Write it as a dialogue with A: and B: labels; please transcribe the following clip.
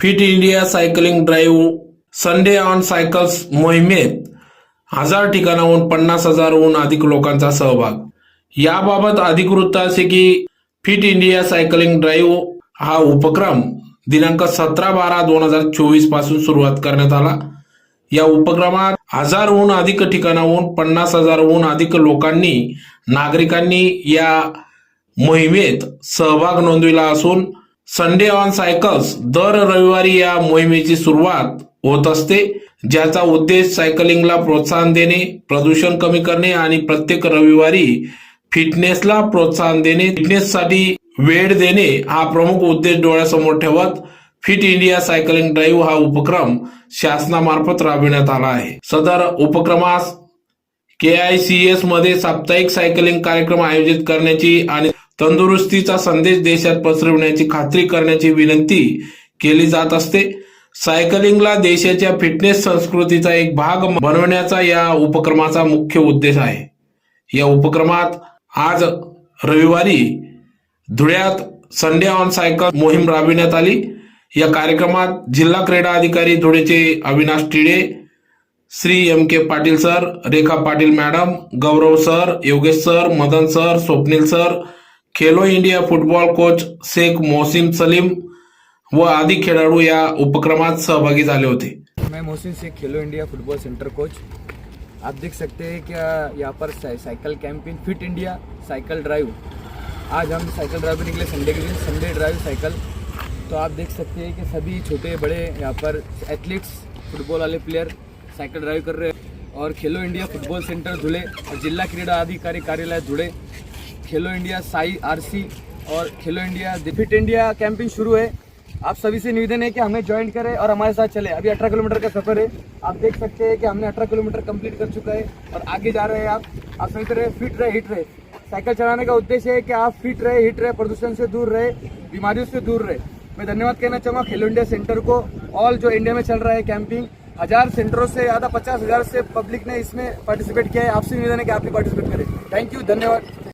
A: Fit India cycling drive Sunday on cycles मोहिमेत हजार ठिकाणाहून पन्नास हजारहून अधिक लोकांचा सहभाग. याबाबत अधिक वृत्त असे की फिट इंडिया सायकलिंग ड्राईव्ह हा उपक्रम दिनांक सतरा बारा दोन हजार चोवीसपासून सुरुवात करण्यात आला. या उपक्रमात हजारहून अधिक ठिकाणाहून पन्नास हजारहून अधिक लोकांनी नागरिकांनी या मोहिमेत सहभाग नोंदविला असून संडे ऑन सायकल्स दर रविवारी या मोहिमेची सुरुवात होत असते ज्याचा उद्देश सायकलिंगला प्रोत्साहन देणे प्रदूषण कमी करणे आणि प्रत्येक रविवारी फिटनेसला प्रोत्साहन देणे. फिटनेससाठी वेळ देणे हा प्रमुख उद्देश डोळ्यासमोर ठेवत फिट इंडिया सायकलिंग ड्राईव्ह हा उपक्रम शासनामार्फत राबविण्यात आला आहे. सदर उपक्रमास के आय सी एसमध्ये साप्ताहिक सायकलिंग कार्यक्रम आयोजित करण्याची आणि तंदुरुस्तीचा संदेश देशात पसरविण्याची खात्री करण्याची विनंती केली जात असते. सायकलिंगला देशाच्या फिटनेस संस्कृतीचा एक भाग बनवण्याचा या उपक्रमाचा मुख्य उद्देश आहे. या उपक्रमात आज रविवारी धुळ्यात संडे ऑन सायकल मोहीम राबविण्यात आली. या कार्यक्रमात जिल्हा क्रीडा अधिकारी धुळेचे Avinash Tide Shri M K Patil sir Rekha Patil madam Gaurav sir Yogesh sir Madan sir Swapnil sir Khelo India football coach Shaikh Mohsin Salim व आदी खेळाडू या उपक्रमात सहभागी झाले होते.
B: मैं Mohsin Shaikh Khelo India football centre coach. आप देख सकते हैं क्या यहाँ पर cycle camping fit India cycle drive आज हम साइकिल ड्राइव निकले संडे के दिन संडे ड्राइव साइकिल तो आप देख सकते हैं कि सभी छोटे बड़े यहाँ पर एथलीट्स फुटबॉल वाले प्लेयर साइकिल ड्राइव कर रहे हैं और Khelo India football centre Dhule और जिला क्रीडा अधिकारी कार्यालय Dhule. Khelo India, SAI RC और Khelo India, fit India camping शुरू है। आप सभी से निवेदन है कि हमें ज्वाइन करें और हमारे साथ चले। अभी 18 किलोमीटर का सफ़र है। आप देख सकते हैं कि हमने 18 किलोमीटर कंप्लीट कर चुका है और आगे जा रहे हैं आप। आप समझते रहे फिट रहे हिट रहे। साइकिल चलाने का उद्देश्य है कि आप फिट रहे हिट रहे, प्रदूषण से दूर रहे, बीमारियों से दूर रहे। मैं धन्यवाद कहना चाहूँगा खेलो इंडिया सेंटर को। ऑल जो इंडिया में चल रहा है कैंपिंग हज़ार सेंटरों से ज़्यादा पचास हज़ार से पब्लिक ने इसमें पार्टिसिपेट किया है। आपसे निवेदन है कि आप भी पार्टिसिपेट करें। थैंक यू धन्यवाद।